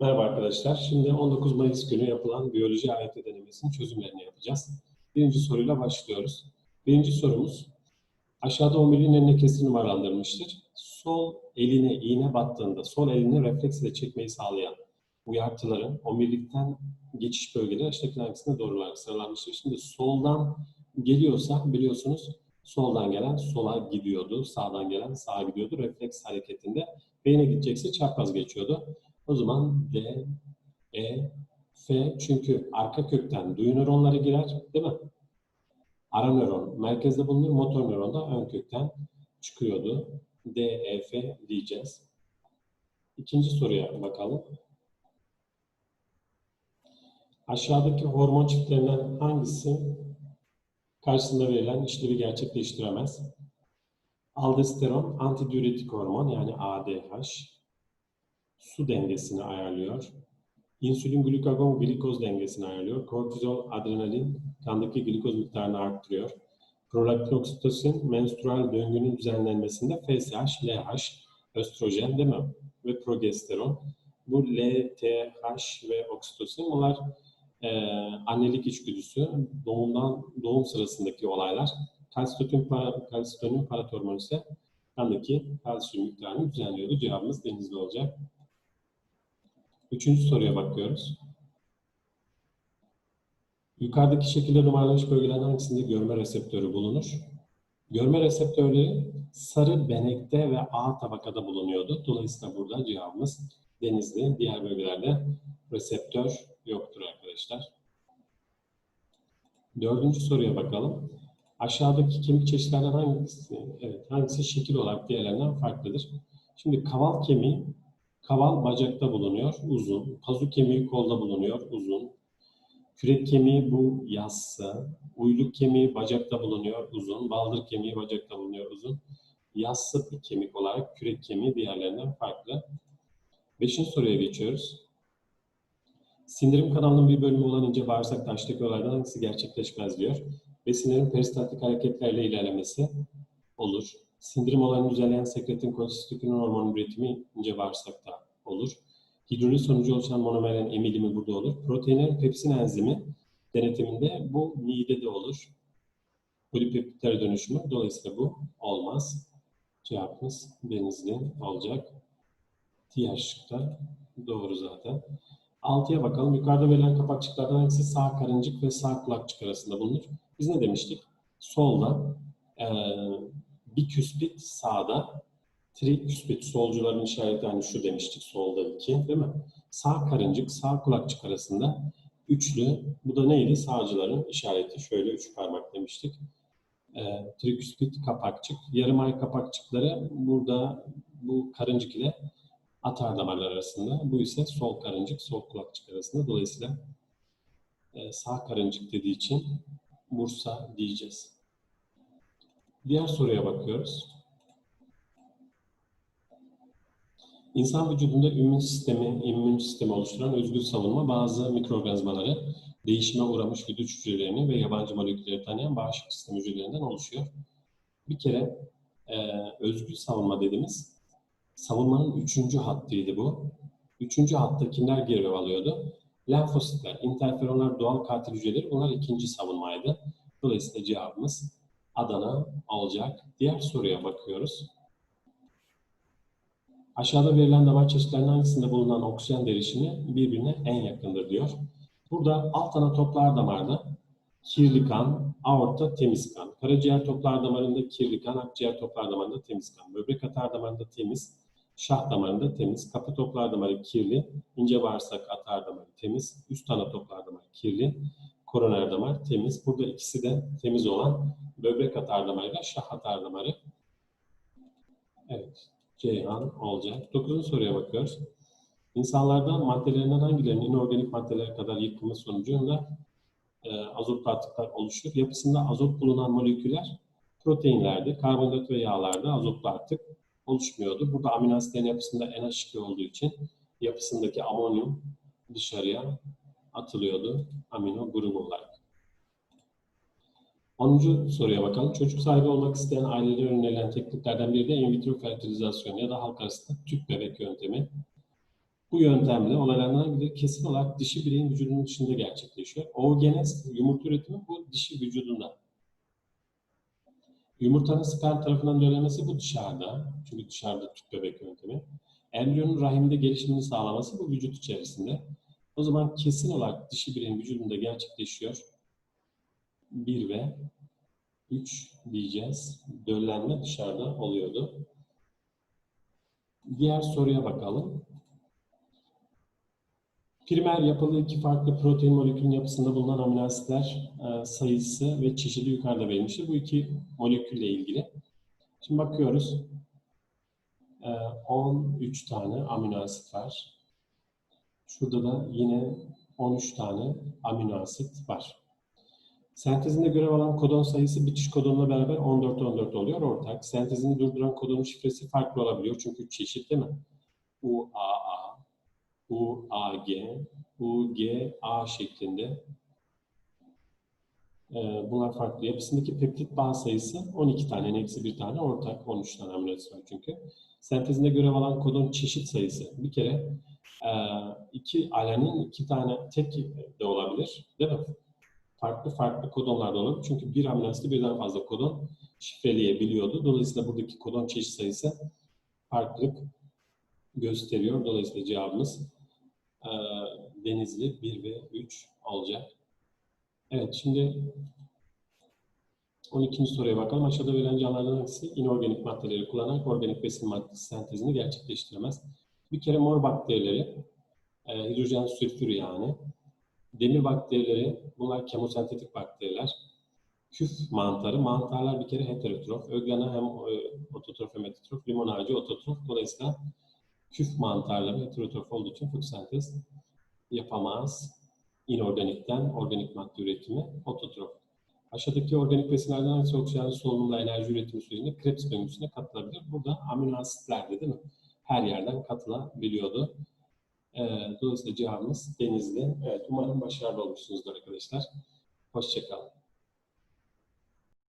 Merhaba arkadaşlar. Şimdi 19 Mayıs günü yapılan biyoloji AYT denemesinin çözümlerini yapacağız. Birinci soruyla başlıyoruz. Birinci sorumuz, aşağıda omuriliğin eline kesir numaralandırılmıştır. Sol eline iğne battığında sol elini refleks ile çekmeyi sağlayan uyartıların omurilikten geçiş bölgeleri aşağıdaki hangisinde doğru olarak sıralanmıştır. Şimdi soldan geliyorsa biliyorsunuz soldan gelen sola gidiyordu, sağdan gelen sağa gidiyordu. Refleks hareketinde beyne gidecekse çapraz geçiyordu. O zaman D, E, F çünkü arka kökten duyu nöronları girer değil mi? Ara nöron merkezde bulunur, motor nöron da ön kökten çıkıyordu. D, E, F diyeceğiz. İkinci soruya bakalım. Aşağıdaki hormon çiftlerinden hangisi karşısında verilen işlevi gerçekleştiremez? Aldosteron antidiüretik hormon yani ADH su dengesini ayarlıyor. İnsülin, glukagon, glikoz dengesini ayarlıyor. Kortizol, adrenalin kandaki glikoz miktarını arttırıyor. Prolaktin, oksitosin, menstrual döngünün düzenlenmesinde FSH, LH, östrojen değil mi? Ve progesteron. Bu LTH ve oksitosin bunlar e, annelik içgüdüsü, doğumdan doğum sırasındaki olaylar. Kalsitonin, kalsitonin paratormon ise kandaki kalsiyum miktarını düzenliyordu. Cevabımız denizli olacak. Üçüncü soruya bakıyoruz. Yukarıdaki şekilde numaralanmış bölgelerin hangisinde görme reseptörü bulunur? Görme reseptörleri sarı benekte ve A tabakada bulunuyordu. Dolayısıyla burada cevabımız denizli. Diğer bölgelerde reseptör yoktur arkadaşlar. Dördüncü soruya bakalım. Aşağıdaki kemik çeşitlerinden hangisi, evet, hangisi şekil olarak diğerlerinden farklıdır? Şimdi kaval kemiği Kaval bacakta bulunuyor, uzun. Pazu kemiği kolda bulunuyor, uzun. Kürek kemiği bu yassı. Uyluk kemiği bacakta bulunuyor, uzun. Baldır kemiği bacakta bulunuyor, uzun. Yassı bir kemik olarak kürek kemiği diğerlerinden farklı. Beşinci soruya geçiyoruz. Sindirim kanalının bir bölümü olan ince bağırsak taştaki olaydan hangisi gerçekleşmez diyor. Besinlerin peristaltik hareketlerle ilerlemesi olur. Sindirim olayını düzenleyen sekretin kolesistokinin hormon üretimi ince bağırsakta olur. Hidroliz sonucu oluşan monomerlerin emilimi burada olur. Proteinlerin pepsin enzimi denetiminde bu midede olur. Polipeptitler dönüşümü dolayısıyla bu olmaz. Cevabımız denizli olacak. Diğer şıkta doğru zaten. Altıya bakalım. Yukarıda verilen kapakçıklardan hangisi sağ karıncık ve sağ kulakçık arasında bulunur? Biz ne demiştik? Solda e, bir küspit sağda, triküspit solcuların işareti hani şu demiştik solda iki değil mi? Sağ karıncık, sağ kulakçık arasında üçlü, bu da neydi? Sağcıların işareti. Şöyle üç parmak demiştik. E, triküspit kapakçık. Yarım ay kapakçıkları burada bu karıncık ile atar damarlar arasında. Bu ise sol karıncık, sol kulakçık arasında. Dolayısıyla e, sağ karıncık dediği için Bursa diyeceğiz. Diğer soruya bakıyoruz. İnsan vücudunda immün sistemi, immün sistemi oluşturan özgül savunma bazı mikroorganizmaları, değişime uğramış güdüç hücrelerini ve yabancı molekülleri tanıyan bağışıklık sistemi hücrelerinden oluşuyor. Bir kere e, özgül savunma dediğimiz savunmanın üçüncü hattıydı bu. Üçüncü hatta kimler görev alıyordu? Lenfositler, interferonlar, doğal katil hücreleri bunlar ikinci savunmaydı. Dolayısıyla cevabımız Adana olacak. Diğer soruya bakıyoruz. Aşağıda verilen damar çeşitlerinin hangisinde bulunan oksijen derişimi birbirine en yakındır diyor. Burada alt ana toplar damarda kirli kan, aorta temiz kan. Karaciğer toplar damarında kirli kan, akciğer toplar damarında temiz kan. Böbrek atar damarında temiz, şah damarında temiz. Kapı toplar damarı kirli, ince bağırsak atar damarı temiz, üst ana toplar damarı kirli, koroner damar temiz. Burada ikisi de temiz olan böbrek atar damarıyla şah atar damarı. Evet, Ceyhan olacak. Dokuzuncu soruya bakıyoruz. İnsanlarda maddelerinden hangilerinin inorganik maddelere kadar yıkılma sonucunda e, azot atıklar oluşur? Yapısında azot bulunan moleküller proteinlerde, karbonhidrat ve yağlarda azotlu artık oluşmuyordu. Burada amino asitlerin yapısında NH2 olduğu için yapısındaki amonyum dışarıya atılıyordu amino grubu olarak. 10. soruya bakalım. Çocuk sahibi olmak isteyen ailelere önerilen tekniklerden biri de in vitro fertilizasyon ya da halk arasında tüp bebek yöntemi. Bu yöntemle olaylardan hangileri kesin olarak dişi bireyin vücudunun dışında gerçekleşiyor. Oogenez, yumurta üretimi bu dişi vücudunda. Yumurtanın sperm tarafından döllenmesi bu dışarıda. Çünkü dışarıda tüp bebek yöntemi. Embriyonun rahimde gelişimini sağlaması bu vücut içerisinde. O zaman kesin olarak dişi bireyin vücudunda gerçekleşiyor. 1 ve 3 diyeceğiz. Döllenme dışarıda oluyordu. Diğer soruya bakalım. Primer yapılı iki farklı protein molekülünün yapısında bulunan amino asitler e, sayısı ve çeşidi yukarıda verilmiştir. Bu iki molekülle ilgili. Şimdi bakıyoruz. E, 13 tane amino asit var. Şurada da yine 13 tane amino asit var. Sentezinde görev alan kodon sayısı bitiş kodonla beraber 14-14 oluyor ortak. Sentezini durduran kodonun şifresi farklı olabiliyor çünkü çeşit değil mi? UAA, UAG, UGA şeklinde. Ee, bunlar farklı. Yapısındaki peptit bağ sayısı 12 tane, eksi bir tane ortak. 13 tane amino asit var çünkü. Sentezinde görev alan kodon çeşit sayısı. Bir kere e, iki alanin iki tane tek de olabilir. Değil mi? farklı farklı kodonlarda olabilir. Çünkü bir amino asitte birden fazla kodon şifreleyebiliyordu. Dolayısıyla buradaki kodon çeşit sayısı farklılık gösteriyor. Dolayısıyla cevabımız e, Denizli 1 ve 3 olacak. Evet şimdi 12. soruya bakalım. Aşağıda verilen canlılardan hangisi inorganik maddeleri kullanarak organik besin maddesi sentezini gerçekleştiremez? Bir kere mor bakterileri, e, hidrojen sülfür yani, Demir bakterileri, bunlar kemosentetik bakteriler. Küf mantarı, mantarlar bir kere heterotrof. Öglena hem e, ototrof hem heterotrof, limon ağacı ototrof. Dolayısıyla küf mantarları heterotrof olduğu için fotosentez yapamaz. İnorganikten organik madde üretimi ototrof. Aşağıdaki organik besinlerden hangisi oksijen solunumla enerji üretimi sürecinde Krebs döngüsüne katılabilir? Burada amino asitlerde değil mi? Her yerden katılabiliyordu. Ee, dolayısıyla cevabımız Denizli. Evet, umarım başarılı olmuşsunuzdur arkadaşlar. Hoşçakalın.